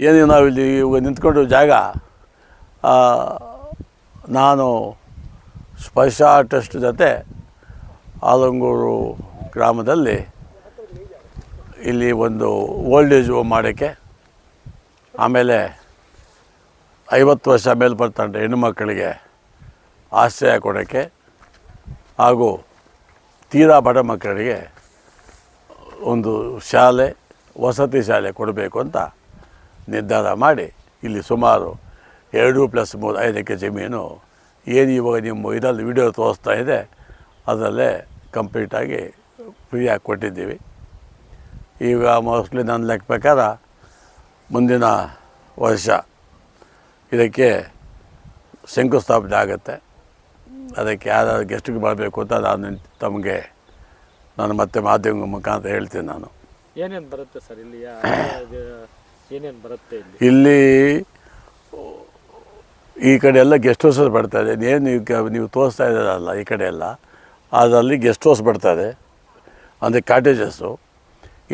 ಏನು ನಾವಿಲ್ಲಿ ಇವಾಗ ನಿಂತ್ಕೊಂಡು ಜಾಗ? ನಾನು ಸ್ಪರ್ಶ ಟ್ರಸ್ಟ್ ಜೊತೆ ಆಲಂಗೂರು ಗ್ರಾಮದಲ್ಲಿ ಇಲ್ಲಿ ಒಂದು ಓಲ್ಡ್ ಏಜ್ ಹೋಮ್ ಮಾಡೋಕ್ಕೆ ಆಮೇಲೆ ಐವತ್ತು ವರ್ಷ ಮೇಲ್ಪಟ್ಟಂಥ ಹೆಣ್ಣುಮಕ್ಕಳಿಗೆ ಆಶ್ರಯ ಕೊಡೋಕ್ಕೆ ಹಾಗೂ ತೀರಾ ಬಡ ಮಕ್ಕಳಿಗೆ ಒಂದು ಶಾಲೆ, ವಸತಿ ಶಾಲೆ ಕೊಡಬೇಕು ಅಂತ ನಿರ್ಧಾರ ಮಾಡಿ ಇಲ್ಲಿ ಸುಮಾರು ಎರಡು ಪ್ಲಸ್ ಮೂರು ಐದು ಎಕರೆ ಜಮೀನು ಏನು ಇವಾಗ ನಿಮ್ಮ ಇದರಲ್ಲಿ ವಿಡಿಯೋ ತೋರಿಸ್ತಾ ಇದೆ ಅದರಲ್ಲೇ ಕಂಪ್ಲೀಟಾಗಿ ಫ್ರೀಯಾಗಿ ಕೊಟ್ಟಿದ್ದೀವಿ. ಈಗ ಮೋಸ್ಟ್ಲಿ ನನ್ನ ಲೆಕ್ಕ ಪ್ರಕಾರ ಮುಂದಿನ ವರ್ಷ ಇದಕ್ಕೆ ಶಂಕುಸ್ಥಾಪನೆ ಆಗುತ್ತೆ. ಅದಕ್ಕೆ ಯಾರು ಗೆಸ್ಟಿಗೆ ಬರಬೇಕು ಅಂತ ನಾನು ತಮಗೆ ನಾನು ಮತ್ತೆ ಮಾಧ್ಯಮ ಮುಖಾಂತರ ಹೇಳ್ತೀನಿ ನಾನು. ಏನೇನು ಬರುತ್ತೆ ಸರ್ ಇಲ್ಲಿ ಬರುತ್ತೆ ಇಲ್ಲಿ? ಇಲ್ಲಿ ಈ ಕಡೆ ಎಲ್ಲ ಗೆಸ್ಟ್ ಹೌಸಸ್ ಇದೆ. ಏನು ನೀವು ನೀವು ತೋರಿಸ್ತಾ ಇದ್ದಾರಲ್ಲ ಈ ಕಡೆ ಎಲ್ಲ, ಅದರಲ್ಲಿ ಗೆಸ್ಟ್ ಹೌಸ್ ಬರ್ತದೆ ಅಂದರೆ ಕಾಟೇಜಸ್ಸು.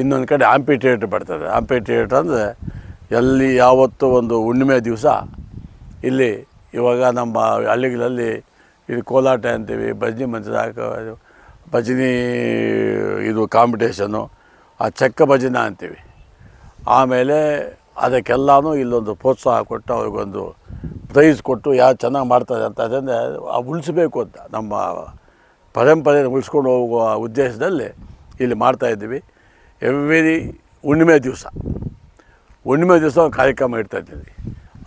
ಇನ್ನೊಂದು ಕಡೆ ಆಂಪಿ ಥಿಯೇಟ್ರ್ ಬರ್ತದೆ ಆಂಪಿ ಥಿಯೇಟ್ರ್ ಅಂದರೆ ಎಲ್ಲಿ ಯಾವತ್ತೂ ಒಂದು ಹುಣ್ಣಿಮೆ ದಿವಸ ಇಲ್ಲಿ ಇವಾಗ ನಮ್ಮ ಹಳ್ಳಿಗಳಲ್ಲಿ ಇದು ಕೋಲಾಟ ಅಂತೀವಿ, ಭಜನಿ ಮಂಚದಾಗ ಭಜನಿ, ಇದು ಕಾಂಪಿಟೇಷನು ಆ ಚಕ್ಕ ಭಜನ ಅಂತೀವಿ. ಆಮೇಲೆ ಅದಕ್ಕೆಲ್ಲನೂ ಇಲ್ಲೊಂದು ಪ್ರೋತ್ಸಾಹ ಕೊಟ್ಟು ಅವ್ರಿಗೊಂದು ಪ್ರೈಸ್ ಕೊಟ್ಟು ಯಾರು ಚೆನ್ನಾಗಿ ಮಾಡ್ತಾರೆ ಅಂತ ಅದನ್ನು ಉಳಿಸ್ಬೇಕು ಅಂತ ನಮ್ಮ ಪರಂಪರೆಯನ್ನು ಉಳಿಸ್ಕೊಂಡು ಹೋಗುವ ಉದ್ದೇಶದಲ್ಲಿ ಇಲ್ಲಿ ಮಾಡ್ತಾಯಿದ್ದೀವಿ ಎವ್ರಿ ಹುಣ್ಣಿಮೆ ದಿವಸ ಹುಣ್ಣಿಮೆ ದಿವಸ ಒಂದು ಕಾರ್ಯಕ್ರಮ ಇಡ್ತಾ ಇದ್ದೀವಿ.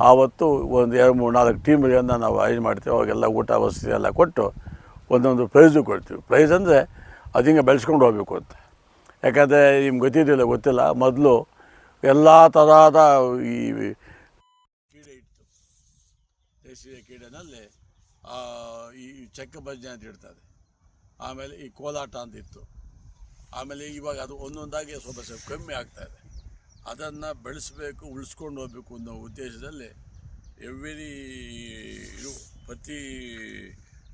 ಆವತ್ತು ಒಂದು ಎರಡು ಮೂರು ನಾಲ್ಕು ಟೀಮ್ಗಳನ್ನು ನಾವು ಅರೇಂಜ್ ಮಾಡ್ತೀವಿ. ಅವಾಗೆಲ್ಲ ಊಟ ವಸತಿ ಎಲ್ಲ ಕೊಟ್ಟು ಒಂದೊಂದು ಪ್ರೈಸು ಕೊಡ್ತೀವಿ. ಪ್ರೈಸ್ ಅಂದರೆ ಅದು ಹಿಂಗೆ ಬೆಳೆಸ್ಕೊಂಡು ಹೋಗಬೇಕು ಅಂತ. ಯಾಕಂದರೆ ನಿಮ್ಗೆ ಗೊತ್ತಿದ್ದಿಲ್ಲ, ಗೊತ್ತಿಲ್ಲ. ಮೊದಲು ಎಲ್ಲ ತರಹದ ಈ ಕ್ರೀಡೆ ಇತ್ತು. ದೇಶೀಯ ಕ್ರೀಡೆನಲ್ಲಿ ಈ ಚೆಕ್ಕ ಭಜನೆ ಅಂತ ಇಡ್ತಾರೆ ಆಮೇಲೆ ಈ ಕೋಲಾಟ ಅಂತ ಇತ್ತು. ಆಮೇಲೆ ಇವಾಗ ಅದು ಒಂದೊಂದಾಗಿ ಸ್ವಲ್ಪ ಸ್ವಲ್ಪ ಕಮ್ಮಿ ಆಗ್ತಾ ಇದೆ. ಅದನ್ನು ಬೆಳೆಸಬೇಕು, ಉಳಿಸ್ಕೊಂಡು ಹೋಗ್ಬೇಕು ಅನ್ನೋ ಉದ್ದೇಶದಲ್ಲಿ ಎವ್ರಿ ಇದು ಪ್ರತಿ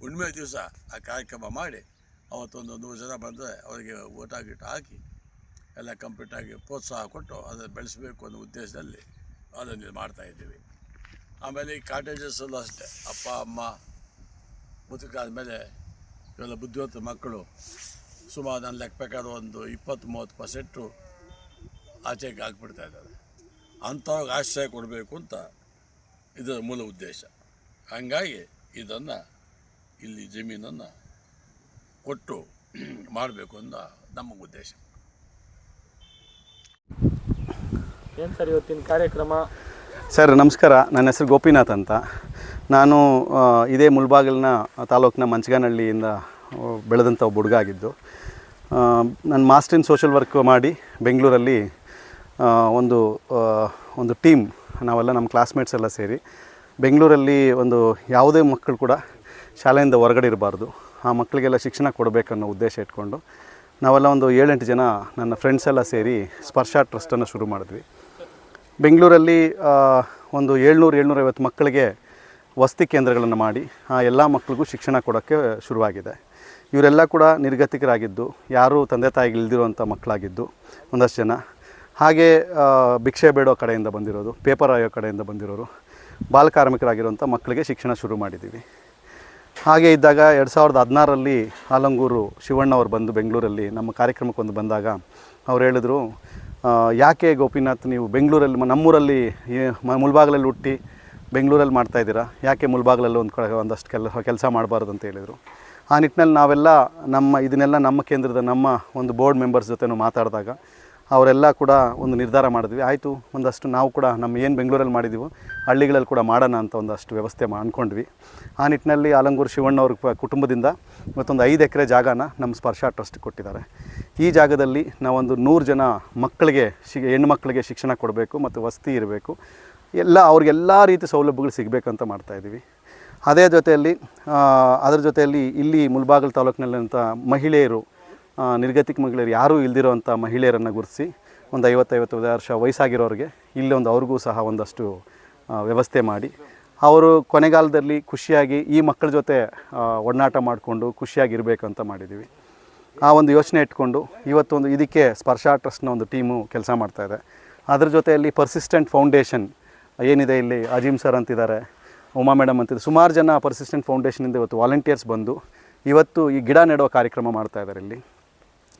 ಹುಣ್ಣಿಮೆ ದಿವಸ ಆ ಕಾರ್ಯಕ್ರಮ ಮಾಡಿ ಅವತ್ತೊಂದು ನೂರು ಜನ ಬಂದರೆ ಅವರಿಗೆ ಊಟ ಹಾಕಿ ಎಲ್ಲ ಕಂಪ್ಲೀಟಾಗಿ ಪ್ರೋತ್ಸಾಹ ಕೊಟ್ಟು ಅದನ್ನು ಬೆಳೆಸಬೇಕು ಅನ್ನೋ ಉದ್ದೇಶದಲ್ಲಿ ಅದನ್ನು ಮಾಡ್ತಾಯಿದ್ದೀವಿ ಆಮೇಲೆ ಈ ಕಾಟೇಜಸ್ಸಲ್ಲೂ ಅಷ್ಟೇ. ಅಪ್ಪ, ಅಮ್ಮ ಮುದುಕಾದ್ಮೇಲೆ ಇವೆಲ್ಲ ಬುದ್ಧಿವಂತ ಮಕ್ಕಳು ಸುಮಾರು ನನ್ನ ಲೆಕ್ಕ ಪ್ರಕಾರ ಒಂದು ಇಪ್ಪತ್ತು ಮೂವತ್ತು ಪರ್ಸೆಂಟು ಆಚೆಗೆ ಹಾಕ್ಬಿಡ್ತಾ ಇದ್ದಾರೆ. ಅಂಥವ್ರಿಗೆ ಆಶ್ರಯ ಕೊಡಬೇಕು ಅಂತ ಇದರ ಮೂಲ ಉದ್ದೇಶ. ಹಾಗಾಗಿ ಇದನ್ನು ಇಲ್ಲಿ ಜಮೀನನ್ನು ಕೊಟ್ಟು ಮಾಡಬೇಕು ಅಂತ ನಮ್ಮ ಉದ್ದೇಶ. ಏನು ಸರ್ ಇವತ್ತಿನ ಕಾರ್ಯಕ್ರಮ? ಸರ್, ನಮಸ್ಕಾರ. ನನ್ನ ಹೆಸರು ಗೋಪಿನಾಥ್ ಅಂತ. ನಾನು ಇದೇ ಮುಳ್ಬಾಗಿಲಿನ ತಾಲೂಕಿನ ಮಂಚಗಾನಹಳ್ಳಿಯಿಂದ ಬೆಳೆದಂಥ ಒಬ್ಬ ಹುಡುಗ ಆಗಿದ್ದು. ನಾನು ಮಾಸ್ಟರ್ ಇನ್ ಸೋಷಲ್ ವರ್ಕ್ ಮಾಡಿ ಬೆಂಗಳೂರಲ್ಲಿ ಒಂದು ಒಂದು ಟೀಮ್, ನಾವೆಲ್ಲ ನಮ್ಮ ಕ್ಲಾಸ್ಮೇಟ್ಸ್ ಎಲ್ಲ ಸೇರಿ, ಬೆಂಗಳೂರಲ್ಲಿ ಒಂದು ಯಾವುದೇ ಮಕ್ಕಳು ಕೂಡ ಶಾಲೆಯಿಂದ ಹೊರಗಡೆ ಇರಬಾರ್ದು. ಆ ಮಕ್ಕಳಿಗೆಲ್ಲ ಶಿಕ್ಷಣ ಕೊಡಬೇಕನ್ನೋ ಉದ್ದೇಶ ಇಟ್ಕೊಂಡು ನಾವೆಲ್ಲ ಒಂದು ಏಳೆಂಟು ಜನ ನನ್ನ ಫ್ರೆಂಡ್ಸ್ ಎಲ್ಲ ಸೇರಿ ಸ್ಪರ್ಶ ಟ್ರಸ್ಟನ್ನು ಶುರು ಮಾಡಿದ್ವಿ. ಬೆಂಗಳೂರಲ್ಲಿ ಒಂದು ಏಳ್ನೂರು, ಏಳ್ನೂರೈವತ್ತು ಮಕ್ಕಳಿಗೆ ವಸತಿ ಕೇಂದ್ರಗಳನ್ನು ಮಾಡಿ, ಆ, ಎಲ್ಲ ಮಕ್ಕಳಿಗೂ ಶಿಕ್ಷಣ ಕೊಡೋಕ್ಕೆ ಶುರುವಾಗಿದೆ. ಇವರೆಲ್ಲ ಕೂಡ ನಿರ್ಗತಿಕರಾಗಿದ್ದು, ಯಾರೂ ತಂದೆ ತಾಯಿಗೆ ಇಲ್ದಿರುವಂಥ ಮಕ್ಕಳಾಗಿದ್ದು, ಒಂದಷ್ಟು ಜನ. ಹಾಗೆ ಭಿಕ್ಷೆ ಬೇಡೋ ಕಡೆಯಿಂದ ಬಂದಿರೋದು, ಪೇಪರ್ ಆಯೋ ಕಡೆಯಿಂದ ಬಂದಿರೋರು ಬಾಲಕಾರ್ಮಿಕರಾಗಿರುವಂಥ ಮಕ್ಕಳಿಗೆ ಶಿಕ್ಷಣ ಶುರು ಮಾಡಿದ್ದೀವಿ. ಹಾಗೆ ಇದ್ದಾಗ ಎರಡು ಸಾವಿರದ ಹದಿನಾರರಲ್ಲಿ ಆಲಂಗೂರು ಶಿವಣ್ಣ ಅವರು ಬಂದು ಬೆಂಗಳೂರಲ್ಲಿ ನಮ್ಮ ಕಾರ್ಯಕ್ರಮಕ್ಕೊಂದು ಬಂದಾಗ ಅವ್ರು ಹೇಳಿದ್ರು ಯಾಕೆ ಗೋಪಿನಾಥ್ ನೀವು ಬೆಂಗಳೂರಲ್ಲಿ ನಮ್ಮೂರಲ್ಲಿ ಈ ಮ- ಮುಳ್ಬಾಗಿಲಲ್ಲಿ ಹುಟ್ಟಿ ಬೆಂಗಳೂರಲ್ಲಿ ಮಾಡ್ತಾ ಇದ್ದೀರಾ? ಯಾಕೆ ಮುಲ್ಬಾಗ್ಲಲ್ಲಿ ಒಂದು ಕಡೆ ಒಂದಷ್ಟು ಕೆಲ ಕೆಲಸ ಮಾಡಬಾರ್ದು ಅಂತ ಹೇಳಿದರು. ಆ ನಿಟ್ಟಿನಲ್ಲಿ ನಾವೆಲ್ಲ ನಮ್ಮ ಇದನ್ನೆಲ್ಲ ನಮ್ಮ ಕೇಂದ್ರದ ನಮ್ಮ ಒಂದು ಬೋರ್ಡ್ ಮೆಂಬರ್ಸ್ ಜೊತೆ ಮಾತಾಡಿದಾಗ ಅವರೆಲ್ಲ ಕೂಡ ಒಂದು ನಿರ್ಧಾರ ಮಾಡಿದ್ವಿ. ಆಯಿತು, ಒಂದಷ್ಟು ನಾವು ಕೂಡ ನಮ್ಮ ಏನು ಬೆಂಗಳೂರಲ್ಲಿ ಮಾಡಿದ್ದೀವೋ ಹಳ್ಳಿಗಳಲ್ಲಿ ಕೂಡ ಮಾಡೋಣ ಅಂತ ಒಂದಷ್ಟು ವ್ಯವಸ್ಥೆ ಮಾಡ್ಕೊಂಡ್ವಿ ಆ ನಿಟ್ಟಿನಲ್ಲಿ ಆಲಂಗೂರು ಶಿವಣ್ಣ ಅವ್ರ ಕುಟುಂಬದಿಂದ ಇವತ್ತೊಂದು ಐದು ಎಕರೆ ಜಾಗನ ನಮ್ಮ ಸ್ಪರ್ಶ ಟ್ರಸ್ಟ್ ಕೊಟ್ಟಿದ್ದಾರೆ. ಈ ಜಾಗದಲ್ಲಿ ನಾವೊಂದು ನೂರು ಜನ ಮಕ್ಕಳಿಗೆ ಶಿ, ಹೆಣ್ಣು ಮಕ್ಕಳಿಗೆ ಶಿಕ್ಷಣ ಕೊಡಬೇಕು ಮತ್ತು ವಸತಿ ಇರಬೇಕು. ಎಲ್ಲ ಅವ್ರಿಗೆಲ್ಲ ರೀತಿ ಸೌಲಭ್ಯಗಳು ಸಿಗಬೇಕಂತ ಮಾಡ್ತಾಯಿದ್ದೀವಿ ಅದೇ ಜೊತೆಯಲ್ಲಿ ಅದರ ಜೊತೆಯಲ್ಲಿ ಇಲ್ಲಿ ಮುಲ್ಬಾಗಲ್ ತಾಲೂಕಿನಲ್ಲಿರುವಂಥ ಮಹಿಳೆಯರು ನಿರ್ಗತಿಕ ಮಹಿಳೆಯರು ಯಾರೂ ಇಲ್ದಿರೋವಂಥ ಮಹಿಳೆಯರನ್ನು ಗುರುತಿಸಿ ಒಂದು ಐವತ್ತೈವತ್ತು ವರ್ಷ ವಯಸ್ಸಾಗಿರೋರಿಗೆ ಇಲ್ಲಿ ಒಂದು ಅವ್ರಿಗೂ ಸಹ ಒಂದಷ್ಟು ವ್ಯವಸ್ಥೆ ಮಾಡಿ. ಅವರು ಕೊನೆಗಾಲದಲ್ಲಿ ಖುಷಿಯಾಗಿ ಈ ಮಕ್ಕಳ ಜೊತೆ ಒಡನಾಟ ಮಾಡಿಕೊಂಡು ಖುಷಿಯಾಗಿರಬೇಕು ಅಂತ ಮಾಡಿದ್ದೀವಿ. ಆ ಒಂದು ಯೋಚನೆ ಇಟ್ಕೊಂಡು ಇವತ್ತೊಂದು ಇದಕ್ಕೆ ಸ್ಪರ್ಶ ಟ್ರಸ್ಟ್ನ ಒಂದು ಟೀಮು ಕೆಲಸ ಮಾಡ್ತಾಯಿದೆ ಅದ್ರ ಜೊತೆಯಲ್ಲಿ ಪರ್ಸಿಸ್ಟೆಂಟ್ ಫೌಂಡೇಶನ್ ಏನಿದೆ ಇಲ್ಲಿ ಅಜೀಮ್ ಸರ್ ಅಂತಿದ್ದಾರೆ, ಉಮಾ ಮೇಡಮ್ ಅಂತಿದ್ದಾರೆ. ಸುಮಾರು ಜನ ಪರ್ಸಿಸ್ಟೆಂಟ್ ಫೌಂಡೇಶನಿಂದ ಇವತ್ತು ವಾಲಂಟಿಯರ್ಸ್ ಬಂದು ಇವತ್ತು ಈ ಗಿಡ ನೆಡುವ ಕಾರ್ಯಕ್ರಮ ಮಾಡ್ತಾಯಿದ್ದಾರೆ ಇಲ್ಲಿ.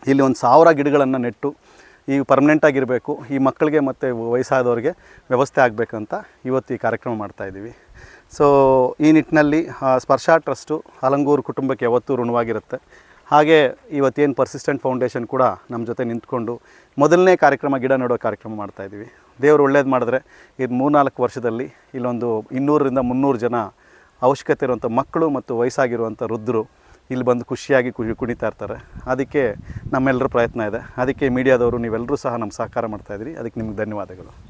ಇಲ್ಲಿ ಒಂದು ಸಾವಿರ ಗಿಡಗಳನ್ನು ನೆಟ್ಟು ಈ ಪರ್ಮನೆಂಟಾಗಿರಬೇಕು ಈ ಮಕ್ಕಳಿಗೆ ಮತ್ತು ವಯಸ್ಸಾದವ್ರಿಗೆ ವ್ಯವಸ್ಥೆ ಆಗಬೇಕಂತ ಇವತ್ತು ಈ ಕಾರ್ಯಕ್ರಮ ಮಾಡ್ತಾಯಿದ್ದೀವಿ ಸೊ ಈ ನಿಟ್ಟಿನಲ್ಲಿ ಸ್ಪರ್ಶ ಟ್ರಸ್ಟು ಹಲಂಗೂರು ಕುಟುಂಬಕ್ಕೆ ಯಾವತ್ತೂ ಋಣವಾಗಿರುತ್ತೆ. ಹಾಗೆ ಇವತ್ತೇನು ಪರ್ಸಿಸ್ಟೆಂಟ್ ಫೌಂಡೇಶನ್ ಕೂಡ ನಮ್ಮ ಜೊತೆ ನಿಂತ್ಕೊಂಡು ಮೊದಲನೇ ಕಾರ್ಯಕ್ರಮ, ಗಿಡ ನೆಡೋ ಕಾರ್ಯಕ್ರಮ ಮಾಡ್ತಾಯಿದ್ದೀವಿ ದೇವರು ಒಳ್ಳೇದು ಮಾಡಿದ್ರೆ ಇದು ಮೂರ್ನಾಲ್ಕು ವರ್ಷದಲ್ಲಿ ಇಲ್ಲೊಂದು ಇನ್ನೂರರಿಂದ ಮುನ್ನೂರು ಜನ ಅವಶ್ಯಕತೆ ಇರುವಂಥ ಮಕ್ಕಳು ಮತ್ತು ವಯಸ್ಸಾಗಿರುವಂಥ ವೃದ್ಧರು ಇಲ್ಲಿ ಬಂದು ಖುಷಿಯಾಗಿ ಕುಣಿ ಕುಣಿತಾ ಇರ್ತಾರೆ. ಅದಕ್ಕೆ ನಮ್ಮೆಲ್ಲರ ಪ್ರಯತ್ನ ಇದೆ. ಅದಕ್ಕೆ ಮೀಡಿಯಾದವರು ನೀವೆಲ್ಲರೂ ಸಹ ನಮ್ಮ ಸಹಕಾರ ಮಾಡ್ತಾಯಿದ್ರಿ ಅದಕ್ಕೆ ನಿಮ್ಗೆ ಧನ್ಯವಾದಗಳು.